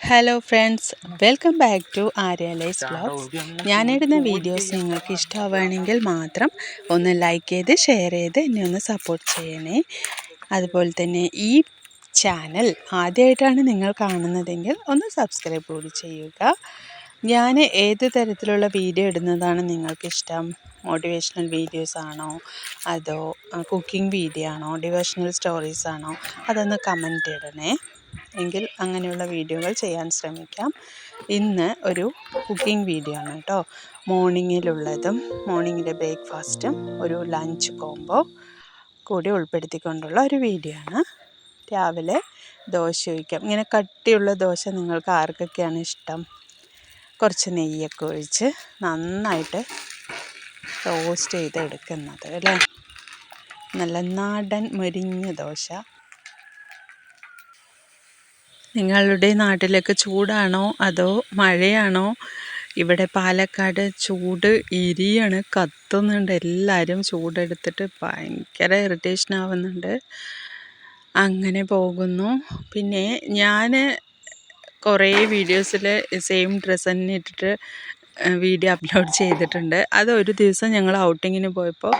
Hello friends welcome back to Arya lies vlogs ഞാനിടുന്ന videos നിങ്ങൾക്ക് ഇഷ്ടമാവുകയാണെങ്കിൽ മാത്രം ഒന്ന് ലൈക്ക് ചെയ്ത് ഷെയർ ചെയ്ത് എന്നെ ഒന്ന് സപ്പോർട്ട് ചെയ്യണേ. അതുപോലെ തന്നെ ഈ ചാനൽ ആദ്യമായിട്ടാണ് നിങ്ങൾ കാണുന്നതെങ്കിൽ ഒന്ന് സബ്സ്ക്രൈബ് കൂടി ചെയ്യുക. ഞാൻ ഏത് തരത്തിലുള്ള വീഡിയോ ഇടുന്നതാണ് നിങ്ങൾക്കിഷ്ടം മോട്ടിവേഷണൽ വീഡിയോസ് ആണോ? അതോ കുക്കിംഗ് വീഡിയോ ആണോ? ഡിവേഷണൽ സ്റ്റോറീസ് ആണോ? അതൊന്ന് കമന്റ് ഇടണേ. എങ്കിൽ അങ്ങനെയുള്ള വീഡിയോകൾ ചെയ്യാൻ ശ്രമിക്കാം. ഇന്ന് ഒരു കുക്കിംഗ് വീഡിയോ ആണ് കേട്ടോ. മോർണിംഗിലുള്ളതും മോർണിംഗിലെ ബ്രേക്ക്ഫാസ്റ്റും ഒരു ലഞ്ച് കോംബോ കൂടി ഉൾപ്പെടുത്തിക്കൊണ്ടുള്ള ഒരു വീഡിയോ ആണ്. രാവിലെ ദോശ ഒഴിക്കാം. ഇങ്ങനെ കട്ടിയുള്ള ദോശ നിങ്ങൾക്ക് ആർക്കൊക്കെയാണ് ഇഷ്ടം? കുറച്ച് നെയ്യൊക്കെ ഒഴിച്ച് നന്നായിട്ട് റോസ്റ്റ് ചെയ്തെടുക്കുന്നത് അല്ലേ? നല്ല നാടൻ മുരിഞ്ഞ ദോശ. നിങ്ങളുടെ നാട്ടിലൊക്കെ ചൂടാണോ? അതോ മഴയാണോ? ഇവിടെ പാലക്കാട് ചൂട് ഇരിയാണ് കത്തുന്നുണ്ട്. എല്ലാവരും ചൂടെടുത്തിട്ട് ഭയങ്കര ഇറിറ്റേഷൻ ആവുന്നുണ്ട്. അങ്ങനെ പോകുന്നു. പിന്നെ ഞാൻ കുറേ വീഡിയോസിൽ സെയിം ഡ്രസ്സ് തന്നെ ഇട്ടിട്ട് വീഡിയോ അപ്ലോഡ് ചെയ്തിട്ടുണ്ട്. അത് ഒരു ദിവസം ഞങ്ങൾ ഔട്ടിങ്ങിന് പോയപ്പോൾ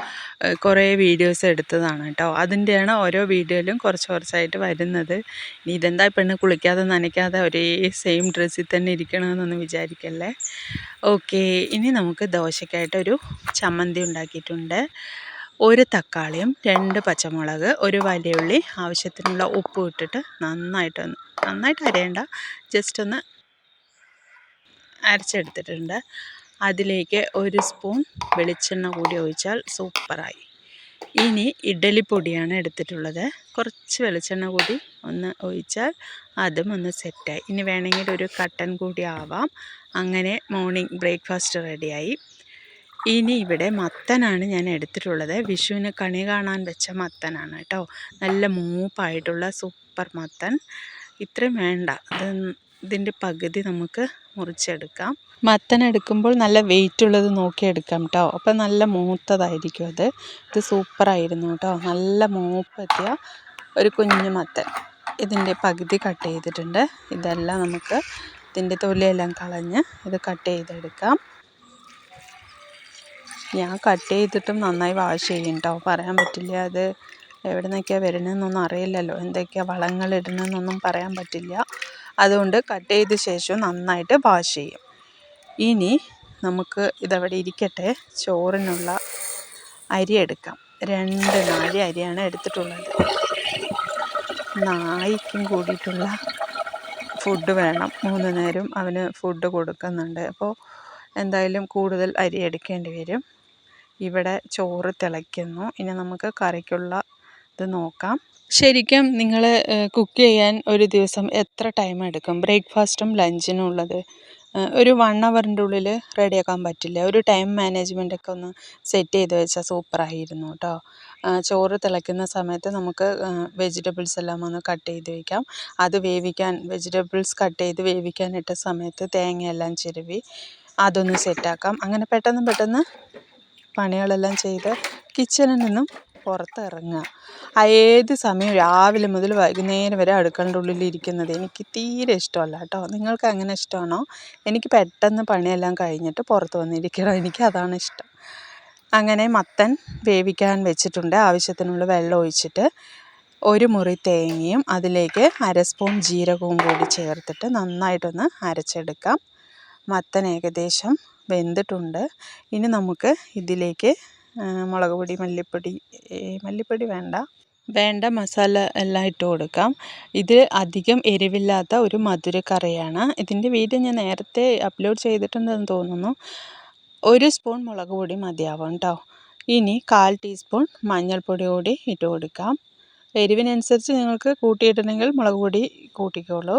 കുറേ വീഡിയോസ് എടുത്തതാണ് കേട്ടോ. അതിന്റെയാണ് ഓരോ വീഡിയോയിലും കുറച്ച് കുറച്ചായിട്ട് വരുന്നത്. ഇനി ഇതെന്താ പെണ്ണ് കുളിക്കാതെ നനയ്ക്കാതെ ഒരേ സെയിം ഡ്രസ്സിൽ തന്നെ ഇരിക്കണമെന്നൊന്നും വിചാരിക്കല്ലേ? ഓക്കെ ഇനി നമുക്ക് ദോശയ്ക്കായിട്ടൊരു ചമ്മന്തി ഉണ്ടാക്കിയിട്ടുണ്ട്. ഒരു തക്കാളിയും രണ്ട് പച്ചമുളക് ഒരു വലിയ ഉള്ളി ആവശ്യത്തിനുള്ള ഉപ്പ് ഇട്ടിട്ട് നന്നായിട്ടൊന്ന് നന്നായിട്ട് അരയണ്ട. ജസ്റ്റ് ഒന്ന് അരച്ചെടുത്തിട്ടുണ്ട്. അതിലേക്ക് ഒരു സ്പൂൺ വെളിച്ചെണ്ണ കൂടി ഒഴിച്ചാൽ സൂപ്പറായി. ഇനി ഇഡ്ഡലിപ്പൊടിയാണ് എടുത്തിട്ടുള്ളത്. കുറച്ച് വെളിച്ചെണ്ണ കൂടി ഒന്ന് ഒഴിച്ചാൽ അതും ഒന്ന് സെറ്റായി. ഇനി വേണമെങ്കിൽ ഒരു കട്ടൻ കൂടി ആവാം. അങ്ങനെ മോർണിംഗ് ബ്രേക്ക്ഫാസ്റ്റ് റെഡിയായി. ഇനി ഇവിടെ മത്തനാണ് ഞാൻ എടുത്തിട്ടുള്ളത്. വിഷുവിന് കണി കാണാൻ വെച്ച മത്തനാണ് കേട്ടോ. നല്ല മൂപ്പായിട്ടുള്ള സൂപ്പർ മത്തൻ. ഇത്രയും വേണ്ട. അത് ഇതിന്റെ പകുതി നമുക്ക് മുറിച്ചെടുക്കാം. മത്തൻ എടുക്കുമ്പോൾ നല്ല വെയിറ്റ് ഉള്ളത് നോക്കി എടുക്കാം കേട്ടോ അപ്പം നല്ല മൂത്തതായിരിക്കും അത്. ഇത് സൂപ്പറായിരുന്നു കേട്ടോ നല്ല മൂപ്പത്തിയ ഒരു കുഞ്ഞു മത്തൻ. ഇതിന്റെ പകുതി കട്ട് ചെയ്തിട്ടുണ്ട്. ഇതെല്ലാം നമുക്ക് ഇതിന്റെ തൊലിയെല്ലാം കളഞ്ഞ് ഇത് കട്ട് ചെയ്തെടുക്കാം. ഞാൻ കട്ട് ചെയ്തിട്ടും നന്നായി വാഷ് ചെയ്യും കേട്ടോ പറയാൻ പറ്റില്ല അത് എവിടെ നിന്നൊക്കെയാണ് വരുന്നതെന്നൊന്നും അറിയില്ലല്ലോ. എന്തൊക്കെയാണ് വളങ്ങൾ ഇടുന്നതെന്നൊന്നും പറയാൻ പറ്റില്ല. അതുകൊണ്ട് കട്ട് ചെയ്ത ശേഷം നന്നായിട്ട് വാഷ് ചെയ്യും. ഇനി നമുക്ക് ഇതവിടെ ഇരിക്കട്ടെ. ചോറിനുള്ള അരി എടുക്കാം. രണ്ട് നാല് അരിയാണ് എടുത്തിട്ടുള്ളത്. നായിക്കും കൂടിയിട്ടുള്ള ഫുഡ് വേണം. മൂന്ന് നേരം അവന് ഫുഡ് കൊടുക്കുന്നുണ്ട്. അപ്പോൾ എന്തായാലും കൂടുതൽ അരി എടുക്കേണ്ടി വരും. ഇവിടെ ചോറ് തിളയ്ക്കുന്നു. ഇനി നമുക്ക് കറിക്കുള്ള ഇത് നോക്കാം. ശരിക്കും നിങ്ങൾ കുക്ക് ചെയ്യാൻ ഒരു ദിവസം എത്ര ടൈം എടുക്കും? ബ്രേക്ക്ഫാസ്റ്റും ലഞ്ചിനും ഉള്ളത്. ഒരു വൺ അവറിന്റെ ഉള്ളിൽ റെഡിയാക്കാൻ പറ്റില്ല. ഒരു ടൈം മാനേജ്മെന്റ് ഒക്കെ ഒന്ന് സെറ്റ് ചെയ്ത് വെച്ചാൽ സൂപ്പറായിരുന്നു കേട്ടോ ചോറ് തിളയ്ക്കുന്ന സമയത്ത് നമുക്ക് വെജിറ്റബിൾസ് എല്ലാം ഒന്ന് കട്ട് ചെയ്ത് വയ്ക്കാം അത് വേവിക്കാൻ വെജിറ്റബിൾസ് കട്ട് ചെയ്ത് വേവിക്കാൻ ഇട്ട സമയത്ത് തേങ്ങയെല്ലാം ചിരവി അതൊന്ന് സെറ്റാക്കാം അങ്ങനെ പെട്ടെന്ന് പെട്ടെന്ന് പണികളെല്ലാം ചെയ്ത് കിച്ചണിൽ നിന്നും പുറത്തിറങ്ങുക. ഏത് സമയം രാവിലെ മുതൽ വൈകുന്നേരം വരെ അടുക്കളയുടെ ഉള്ളിൽ ഇരിക്കുന്നത് എനിക്ക് തീരെ ഇഷ്ടമല്ല കേട്ടോ. നിങ്ങൾക്ക് അങ്ങനെ ഇഷ്ടമാണോ? എനിക്ക് പെട്ടെന്ന് പണിയെല്ലാം കഴിഞ്ഞിട്ട് പുറത്ത് വന്നിരിക്കണം. എനിക്ക് അതാണ് ഇഷ്ടം. അങ്ങനെ മത്തൻ വേവിക്കാൻ വെച്ചിട്ടുണ്ട്. ആവശ്യത്തിനുള്ള വെള്ളം ഒഴിച്ചിട്ട് ഒരു മുറി തേങ്ങയും അതിലേക്ക് അര സ്പൂൺ ജീരകവും കൂടി ചേർത്തിട്ട് നന്നായിട്ടൊന്ന് അരച്ചെടുക്കാം. മത്തൻ ഏകദേശം വെന്തിട്ടുണ്ട്. ഇനി നമുക്ക് ഇതിലേക്ക് മുളക് പൊടി മല്ലിപ്പൊടി മല്ലിപ്പൊടി വേണ്ട. വേണ്ട മസാല എല്ലാം ഇട്ട് കൊടുക്കാം. ഇത് അധികം എരിവില്ലാത്ത ഒരു മധുര കറിയാണ്. ഇതിന്റെ വീഡിയോ ഞാൻ നേരത്തെ അപ്ലോഡ് ചെയ്തിട്ടുണ്ടെന്ന് തോന്നുന്നു. ഒരു സ്പൂൺ മുളക് പൊടി മതിയാവും കേട്ടോ. ഇനി കാൽ ടീസ്പൂൺ മഞ്ഞൾപ്പൊടി കൂടി ഇട്ട് കൊടുക്കാം. എരിവിനനുസരിച്ച് നിങ്ങൾക്ക് കൂട്ടിയിടണമെങ്കിൽ മുളക് പൊടി കൂട്ടിക്കോളൂ.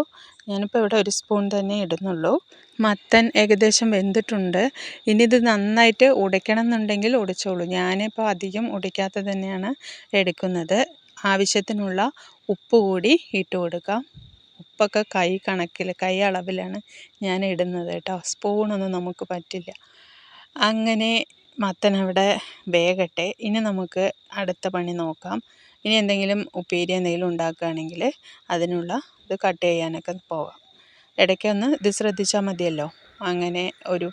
ഞാനിപ്പോൾ ഇവിടെ ഒരു സ്പൂൺ തന്നെ ഇടുന്നുള്ളൂ. മത്തൻ ഏകദേശം വെന്തിട്ടുണ്ട്. ഇനി ഇത് നന്നായിട്ട് ഉടയ്ക്കണം എന്നുണ്ടെങ്കിൽ ഉടച്ചോളൂ. ഞാനിപ്പോൾ അധികം ഉടയ്ക്കാത്ത തന്നെയാണ് എടുക്കുന്നത്. ആവശ്യത്തിനുള്ള ഉപ്പ് കൂടി ഇട്ട് കൊടുക്കാം. ഉപ്പൊക്കെ കൈ കണക്കിൽ കൈ അളവിലാണ് ഞാൻ ഇടുന്നത് കേട്ടോ. സ്പൂണൊന്നും നമുക്ക് പറ്റില്ല. അങ്ങനെ മത്തൻ അവിടെ വേകട്ടെ. ഇനി നമുക്ക് അടുത്ത പണി നോക്കാം. ഇനി എന്തെങ്കിലും ഉപ്പേരി എന്തെങ്കിലും ഉണ്ടാക്കുകയാണെങ്കിൽ അതിനുള്ള ഇത് കട്ട് ചെയ്യാനൊക്കെ പോകാം ഇടയ്ക്കൊന്ന് ഇത് ശ്രദ്ധിച്ചാൽ മതിയല്ലോ. അങ്ങനെ ഒരു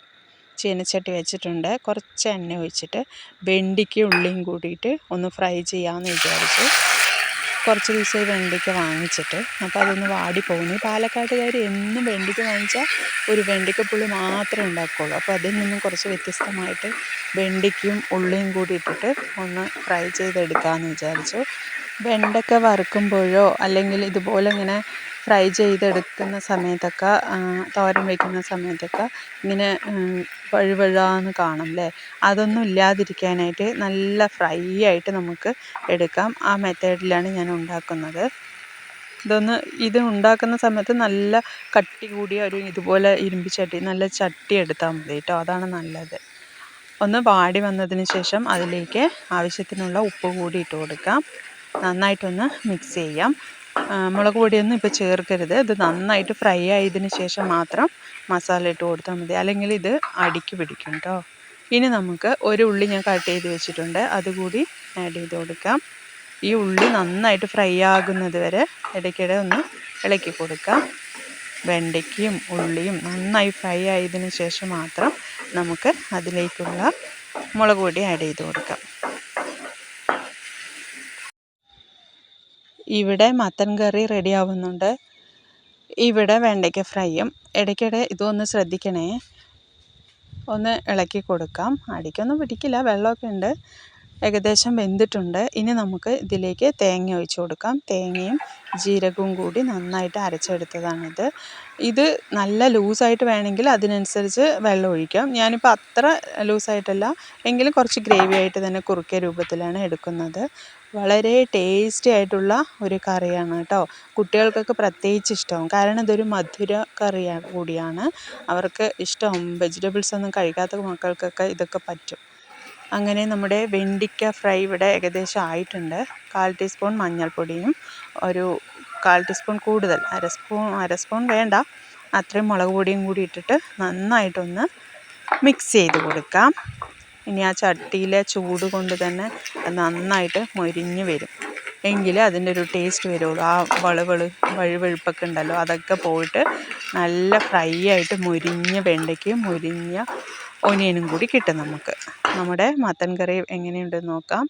ചീനച്ചട്ടി വെച്ചിട്ടുണ്ട്. കുറച്ച് എണ്ണ ഒഴിച്ചിട്ട് വെണ്ടിക്ക് ഉള്ളിയും കൂടിയിട്ട് ഒന്ന് ഫ്രൈ ചെയ്യാമെന്ന് വിചാരിച്ചു. കുറച്ച് ദിവസമായി വെണ്ടയ്ക്ക വാങ്ങിച്ചിട്ട് അപ്പോൾ അതൊന്ന് വാടിപ്പോകുന്നു ഈ പാലക്കാട്ടുകാർ എന്നും വെണ്ടയ്ക്ക വാങ്ങിച്ചാൽ ഒരു വെണ്ടയ്ക്കപ്പുള്ളി മാത്രമേ ഉണ്ടാക്കുകയുള്ളൂ. അപ്പോൾ അതിൽ നിന്നും കുറച്ച് വ്യത്യസ്തമായിട്ട് വെണ്ടയ്ക്കയും ഉള്ളിയും കൂടി ഇട്ടിട്ട് ഒന്ന് ഫ്രൈ ചെയ്തെടുക്കാമെന്ന് വിചാരിച്ചു. വെണ്ടയ്ക്ക വറുക്കുമ്പോഴോ അല്ലെങ്കിൽ ഇതുപോലെ ഇങ്ങനെ ഫ്രൈ ചെയ്തെടുക്കുന്ന സമയത്തൊക്കെ തോരൻ വയ്ക്കുന്ന സമയത്തൊക്കെ ഇങ്ങനെ വഴുവഴാന്ന് കാണും അല്ലേ അതൊന്നും ഇല്ലാതിരിക്കാനായിട്ട് നല്ല ഫ്രൈ ആയിട്ട് നമുക്ക് എടുക്കാം. ആ മെത്തേഡിലാണ് ഞാൻ ഉണ്ടാക്കുന്നത്. ഇതൊന്ന് ഇത് ഉണ്ടാക്കുന്ന സമയത്ത് നല്ല കട്ടി കൂടിയ ഒരു ഇതുപോലെ ഇരുമ്പ് ചട്ടി നല്ല ചട്ടി എടുത്താൽ മതി കേട്ടോ. അതാണ് നല്ലത്. ഒന്ന് വാടി വന്നതിന് ശേഷം അതിലേക്ക് ആവശ്യത്തിനുള്ള ഉപ്പ് കൂടി ഇട്ട് കൊടുക്കാം. നന്നായിട്ടൊന്ന് മിക്സ് ചെയ്യാം. മുളക് പൊടിയൊന്നും ഇപ്പോൾ ചേർക്കരുത്. ഇത് നന്നായിട്ട് ഫ്രൈ ആയതിന് ശേഷം മാത്രം മസാല ഇട്ട് കൊടുത്താൽ മതി. അല്ലെങ്കിൽ ഇത് അടിക്ക് പിടിക്കും കേട്ടോ ഇനി നമുക്ക് ഒരു ഉള്ളി ഞാൻ കട്ട് ചെയ്ത് വെച്ചിട്ടുണ്ട്. അതുകൂടി ആഡ് ചെയ്ത് കൊടുക്കാം. ഈ ഉള്ളി നന്നായിട്ട് ഫ്രൈ ആകുന്നത് വരെ ഇടയ്ക്കിടെ ഒന്ന് ഇളക്കി കൊടുക്കാം. വെണ്ടയ്ക്കയും ഉള്ളിയും നന്നായി ഫ്രൈ ആയതിനു ശേഷം മാത്രം നമുക്ക് അതിലേക്കുള്ള മുളക് പൊടി ആഡ് ചെയ്ത് കൊടുക്കാം. ഇവിടെ മത്തൻ കറി റെഡി ആവുന്നുണ്ട്. ഇവിടെ വെണ്ടയ്ക്ക ഫ്രൈയും. ഇടയ്ക്കിടെ ഇതൊന്ന് ശ്രദ്ധിക്കണേ. ഒന്ന് ഇളക്കി കൊടുക്കാം. അടിക്കൊന്നും പിടിക്കില്ല. വെള്ളമൊക്കെ ഉണ്ട്. ഏകദേശം വെന്തിട്ടുണ്ട്. ഇനി നമുക്ക് ഇതിലേക്ക് തേങ്ങ ഒഴിച്ച് കൊടുക്കാം. തേങ്ങയും ജീരകവും കൂടി നന്നായിട്ട് അരച്ചെടുത്തതാണിത്. ഇത് നല്ല ലൂസായിട്ട് വേണമെങ്കിൽ അതിനനുസരിച്ച് വെള്ളം ഒഴിക്കാം. ഞാനിപ്പോൾ അത്ര ലൂസായിട്ടല്ല എങ്കിലും കുറച്ച് ഗ്രേവി ആയിട്ട് തന്നെ കുറുക്കിയ രൂപത്തിലാണ് എടുക്കുന്നത്. വളരെ ടേസ്റ്റി ആയിട്ടുള്ള ഒരു കറിയാണ് കേട്ടോ. കുട്ടികൾക്കൊക്കെ പ്രത്യേകിച്ച് ഇഷ്ടമാവും. കാരണം ഇതൊരു മധുര കറി കൂടിയാണ്. അവർക്ക് ഇഷ്ടമാവും വെജിറ്റബിൾസ് ഒന്നും കഴിക്കാത്ത മക്കൾക്കൊക്കെ ഇതൊക്കെ പറ്റും. അങ്ങനെ നമ്മുടെ വെണ്ടിക്ക ഫ്രൈ ഇവിടെ ഏകദേശം ആയിട്ടുണ്ട്. കാൽ ടീസ്പൂൺ മഞ്ഞൾപ്പൊടിയും ഒരു കാൽ ടീസ്പൂൺ കൂടുതൽ അര സ്പൂൺ അര സ്പൂൺ വേണ്ട. അത്രയും മുളക് പൊടിയും കൂടി ഇട്ടിട്ട് നന്നായിട്ടൊന്ന് മിക്സ് ചെയ്ത് കൊടുക്കാം. ഇനി ആ ചട്ടിയിലെ ചൂട് കൊണ്ട് തന്നെ നന്നായിട്ട് മൊരിഞ്ഞ് വരും. എങ്കിലേ അതിന്റെ ഒരു ടേസ്റ്റ് വരുള്ളൂ. ആ വളവൾ വഴുവഴുപ്പൊക്കെ ഉണ്ടല്ലോ അതൊക്കെ പോയിട്ട് നല്ല ഫ്രൈ ആയിട്ട് മൊരിഞ്ഞ വെണ്ടയ്ക്കയും മൊരിഞ്ഞ ഒനിയനും കൂടി കിട്ടും നമുക്ക്. നമ്മുടെ മത്തൻ കറി എങ്ങനെയുണ്ടെന്ന് നോക്കാം.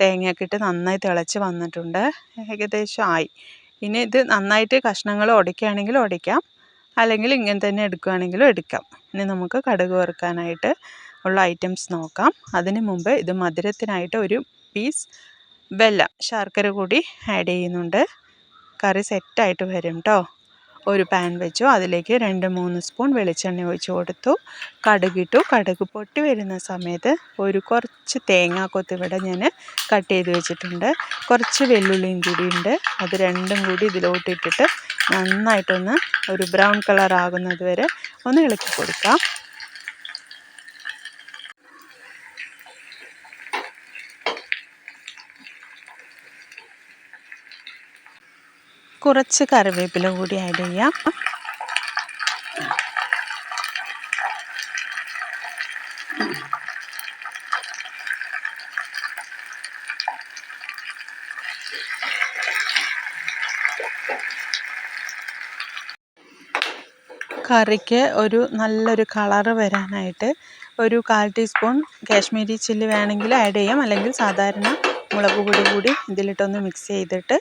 തേങ്ങയൊക്കെ ഇട്ട് നന്നായി തിളച്ച് വന്നിട്ടുണ്ട്. ഏകദേശം ആയി. ഇനി ഇത് നന്നായിട്ട് കഷ്ണങ്ങൾ ഉടയ്ക്കുകയാണെങ്കിൽ ഉടയ്ക്കാം അല്ലെങ്കിൽ ഇങ്ങനെ തന്നെ എടുക്കുകയാണെങ്കിലും എടുക്കാം. ഇനി നമുക്ക് കടുക് വറുക്കാനായിട്ട് ഉള്ള ഐറ്റംസ് നോക്കാം. അതിന് മുമ്പ് ഇത് മധുരത്തിനായിട്ട് ഒരു പീസ് വെല്ലം ശർക്കര കൂടി ആഡ് ചെയ്യുന്നുണ്ട്. കറി സെറ്റായിട്ട് വരും കേട്ടോ ഒരു പാൻ വെച്ചു. അതിലേക്ക് രണ്ട് മൂന്ന് സ്പൂൺ വെളിച്ചെണ്ണ ഒഴിച്ച് കൊടുത്തു. കടുകിട്ടു. കടുക് പൊട്ടി വരുന്ന സമയത്ത് ഒരു കുറച്ച് തേങ്ങാക്കൊത്ത് കൊത്തിവിടെ ഞാൻ കട്ട് ചെയ്ത് വെച്ചിട്ടുണ്ട്. കുറച്ച് വെല്ലുള്ളിയും കൂടി ഉണ്ട്. അത് രണ്ടും കൂടി ഇതിലോട്ടിട്ടിട്ട് നന്നായിട്ടൊന്ന് ഒരു ബ്രൗൺ കളർ ആകുന്നത് വരെ ഒന്ന് ഇളക്കി കൊടുക്കാം. കുറച്ച് കറിവേപ്പില കൂടി ആഡ് ചെയ്യാം. കറിക്ക് ഒരു നല്ലൊരു കളറ് വരാനായിട്ട് ഒരു കാൽ ടീസ്പൂൺ കാശ്മീരി ചില്ലി വേണമെങ്കിൽ ആഡ് ചെയ്യാം. അല്ലെങ്കിൽ സാധാരണ മുളക് പൊടി കൂടി ഇതിലിട്ടൊന്ന് മിക്സ് ചെയ്തിട്ട്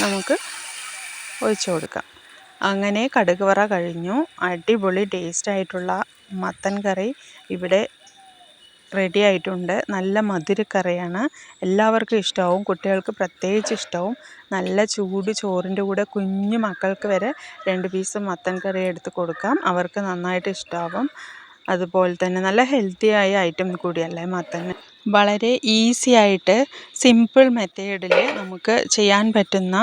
നമുക്ക് ഒഴിച്ചു കൊടുക്കാം. അങ്ങനെ കടുക് വറ കഴിഞ്ഞു. അടിപൊളി ടേസ്റ്റായിട്ടുള്ള മത്തൻ കറി ഇവിടെ റെഡി ആയിട്ടുണ്ട്. നല്ല മധുരക്കറിയാണ്. എല്ലാവർക്കും ഇഷ്ടമാവും കുട്ടികൾക്ക് പ്രത്യേകിച്ച് ഇഷ്ടവും. നല്ല ചൂട് ചോറിന്റെ കൂടെ കുഞ്ഞു മക്കൾക്ക് വരെ രണ്ട് പീസ് മത്തൻ കറി എടുത്ത് കൊടുക്കാം. അവർക്ക് നന്നായിട്ട് ഇഷ്ടമാവും അതുപോലെ തന്നെ നല്ല ഹെൽത്തി ആയ ഐറ്റം കൂടിയല്ലേ മത്തൻ വളരെ ഈസി ആയിട്ട് സിമ്പിൾ മെത്തേഡിൽ നമുക്ക് ചെയ്യാൻ പറ്റുന്ന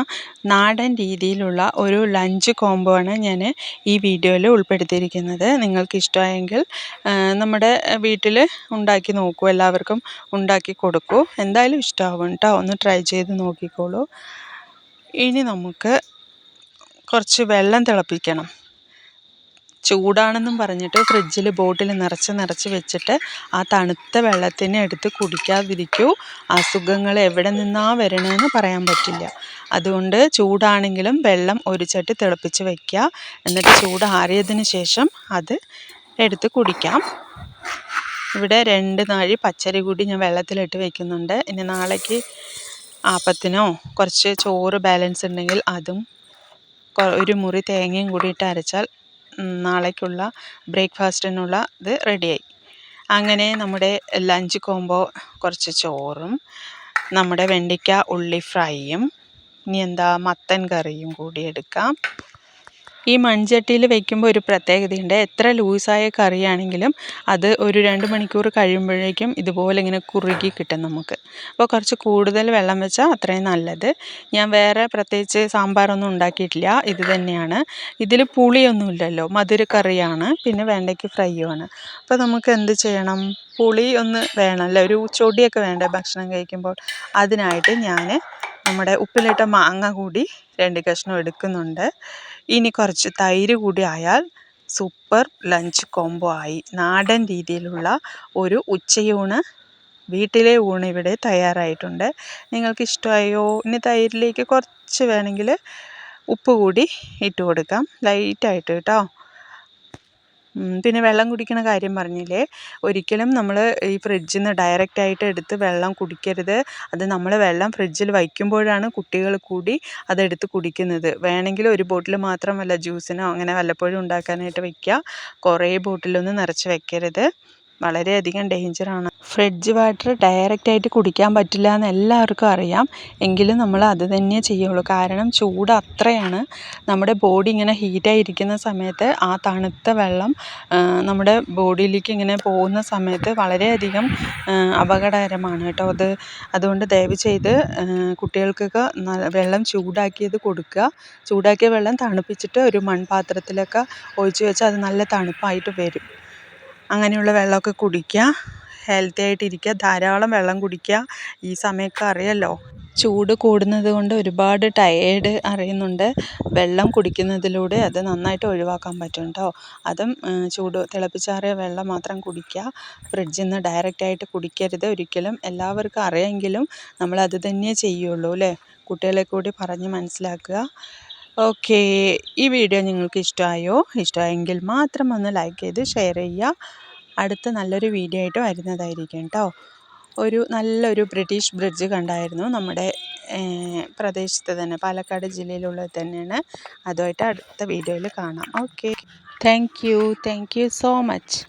നാടൻ രീതിയിലുള്ള ഒരു ലഞ്ച് കോംബോ ആണ് ഞാൻ ഈ വീഡിയോയിൽ ഉൾപ്പെടുത്തിയിരിക്കുന്നത്. നിങ്ങൾക്ക് ഇഷ്ടമായെങ്കിൽ നമ്മുടെ വീട്ടിൽ ഉണ്ടാക്കി നോക്കൂ. എല്ലാവർക്കും ഉണ്ടാക്കി കൊടുക്കൂ. എന്തായാലും ഇഷ്ടമാവും കേട്ടോ ഒന്ന് ട്രൈ ചെയ്ത് നോക്കിക്കോളൂ. ഇനി നമുക്ക് കുറച്ച് വെള്ളം തിളപ്പിക്കണം. ചൂടാണെന്നും പറഞ്ഞിട്ട് ഫ്രിഡ്ജിൽ ബോട്ടിൽ നിറച്ച് നിറച്ച് വെച്ചിട്ട് ആ തണുത്ത വെള്ളത്തിനെ എടുത്ത് കുടിക്കാതിരിക്കൂ. അസുഖങ്ങൾ എവിടെ നിന്നാണ് വരണതെന്ന് പറയാൻ പറ്റില്ല. അതുകൊണ്ട് ചൂടാണെങ്കിലും വെള്ളം ഒരു ചട്ടി തിളപ്പിച്ച് വയ്ക്കുക എന്നിട്ട് ചൂട് ആറിയതിന് ശേഷം അത് എടുത്ത് കുടിക്കാം. ഇവിടെ രണ്ട് നാഴി പച്ചരി കൂടി ഞാൻ വെള്ളത്തിലിട്ട് വയ്ക്കുന്നുണ്ട് ഇനി നാളേക്ക് ആപ്പത്തിനോ കുറച്ച് ചോറ് ബാലൻസ് ഉണ്ടെങ്കിൽ അതും ഒരു മുറി തേങ്ങയും കൂടി ഇട്ട് അരച്ചാൽ നാളേക്കുള്ള ബ്രേക്ക്ഫാസ്റ്റിനുള്ള ഇത് റെഡിയായി. അങ്ങനെ നമ്മുടെ ലഞ്ച് കോംബോ കുറച്ച് ചോറും നമ്മുടെ വെണ്ടിക്ക ഉള്ളി ഫ്രൈയും ഇനി എന്താ മത്തൻ കറിയും കൂടി എടുക്കാം. ഈ മൺചട്ടിയിൽ വെക്കുമ്പോൾ ഒരു പ്രത്യേകതയുണ്ട്. എത്ര ലൂസായ കറിയാണെങ്കിലും അത് ഒരു രണ്ട് മണിക്കൂർ കഴിയുമ്പോഴേക്കും ഇതുപോലെ ഇങ്ങനെ കുറുകി കിട്ടും നമുക്ക്. അപ്പോൾ കുറച്ച് കൂടുതൽ വെള്ളം വെച്ചാൽ അത്രയും നല്ലത്. ഞാൻ വേറെ പ്രത്യേകിച്ച് സാമ്പാറൊന്നും ഉണ്ടാക്കിയിട്ടില്ല. ഇത് തന്നെയാണ്. ഇതിൽ പുളിയൊന്നുമില്ലല്ലോ. മധുരക്കറിയാണ് പിന്നെ വെണ്ടയ്ക്ക് ഫ്രൈയുമാണ്. അപ്പോൾ നമുക്ക് എന്ത് ചെയ്യണം? പുളി ഒന്ന് വേണമല്ലോ ഒരു ചൊടിയൊക്കെ വേണ്ടേ ഭക്ഷണം കഴിക്കുമ്പോൾ? അതിനായിട്ട് ഞാൻ നമ്മുടെ ഉപ്പിലിട്ട മാങ്ങ കൂടി രണ്ട് കഷ്ണം എടുക്കുന്നുണ്ട്. ഇനി കുറച്ച് തൈര് കൂടി ആയാൽ സൂപ്പർ ലഞ്ച് കോംബോ ആയി. നാടൻ രീതിയിലുള്ള ഒരു ഉച്ചയൂണ് വീട്ടിലെ ഊണ് ഇവിടെ തയ്യാറായിട്ടുണ്ട്. നിങ്ങൾക്ക് ഇഷ്ടമായോ? ഇനി തൈരിലേക്ക് കുറച്ച് വേണമെങ്കിൽ ഉപ്പ് കൂടി ഇട്ട് കൊടുക്കാം. ലൈറ്റായിട്ട് കേട്ടോ. പിന്നെ വെള്ളം കുടിക്കണ കാര്യം പറഞ്ഞില്ലേ? ഒരിക്കലും നമ്മൾ ഈ ഫ്രിഡ്ജിൽ നിന്ന് ഡയറക്റ്റായിട്ട് എടുത്ത് വെള്ളം കുടിക്കരുത്. അത് നമ്മൾ വെള്ളം ഫ്രിഡ്ജിൽ വയ്ക്കുമ്പോഴാണ് കുട്ടികൾ കൂടി അതെടുത്ത് കുടിക്കുന്നത്. വേണമെങ്കിൽ ഒരു ബോട്ടിൽ മാത്രം വല്ല ജ്യൂസിനോ അങ്ങനെ വല്ലപ്പോഴും ഉണ്ടാക്കാനായിട്ട് വയ്ക്കുക കുറേ ബോട്ടിലൊന്നും നിറച്ച് വെക്കരുത്. വളരെയധികം ഡേഞ്ചറാണ്. ഫ്രിഡ്ജ് വാട്ടർ ഡയറക്റ്റായിട്ട് കുടിക്കാൻ പറ്റില്ല എന്ന് എല്ലാവർക്കും അറിയാം. എങ്കിലും നമ്മൾ അത് തന്നെ ചെയ്യുള്ളൂ. കാരണം ചൂട് അത്രയാണ്. നമ്മുടെ ബോഡി ഇങ്ങനെ ഹീറ്റായിരിക്കുന്ന സമയത്ത് ആ തണുത്ത വെള്ളം നമ്മുടെ ബോഡിയിലേക്ക് ഇങ്ങനെ പോകുന്ന സമയത്ത് വളരെയധികം അപകടകരമാണ് കേട്ടോ അത്. അതുകൊണ്ട് ദയവ് ചെയ്ത് കുട്ടികൾക്കൊക്കെ വെള്ളം ചൂടാക്കിയത് കൊടുക്കുക. ചൂടാക്കിയ വെള്ളം തണുപ്പിച്ചിട്ട് ഒരു മൺപാത്രത്തിലൊക്കെ ഒഴിച്ച് വെച്ചാൽ അത് നല്ല തണുപ്പായിട്ട് വരും. അങ്ങനെയുള്ള വെള്ളമൊക്കെ കുടിക്കുക. ഹെൽത്തി ആയിട്ടിരിക്കുക ധാരാളം വെള്ളം കുടിക്കുക. ഈ സമയമൊക്കെ അറിയാമല്ലോ ചൂട് കൂടുന്നത് കൊണ്ട് ഒരുപാട് ടയേർഡ് അറിയുന്നുണ്ട്. വെള്ളം കുടിക്കുന്നതിലൂടെ അത് നന്നായിട്ട് ഒഴിവാക്കാൻ പറ്റും കേട്ടോ അതും ചൂട് തിളപ്പിച്ചാറിയ വെള്ളം മാത്രം കുടിക്കുക. ഫ്രിഡ്ജിൽ നിന്ന് ഡയറക്റ്റായിട്ട് കുടിക്കരുത്. ഒരിക്കലും എല്ലാവർക്കും അറിയാമെങ്കിലും നമ്മളത് തന്നെ ചെയ്യുള്ളൂ അല്ലേ കുട്ടികളെ കൂടി പറഞ്ഞ് മനസ്സിലാക്കുക. ഓക്കേ. ഈ വീഡിയോ നിങ്ങൾക്ക് ഇഷ്ടമായോ? ഇഷ്ടമായെങ്കിൽ മാത്രം ഒന്ന് ലൈക്ക് ചെയ്ത് ഷെയർ ചെയ്യുക. അടുത്ത നല്ലൊരു വീഡിയോ ആയിട്ട് വരുന്നതായിരിക്കും കേട്ടോ ഒരു നല്ലൊരു ബ്രിട്ടീഷ് ബ്രിഡ്ജ് കണ്ടായിരുന്നു. നമ്മുടെ പ്രദേശത്ത് തന്നെ പാലക്കാട് ജില്ലയിലുള്ളത് തന്നെയാണ്. അതുമായിട്ട് അടുത്ത വീഡിയോയിൽ കാണാം. Okay. Thank you. Thank you so much.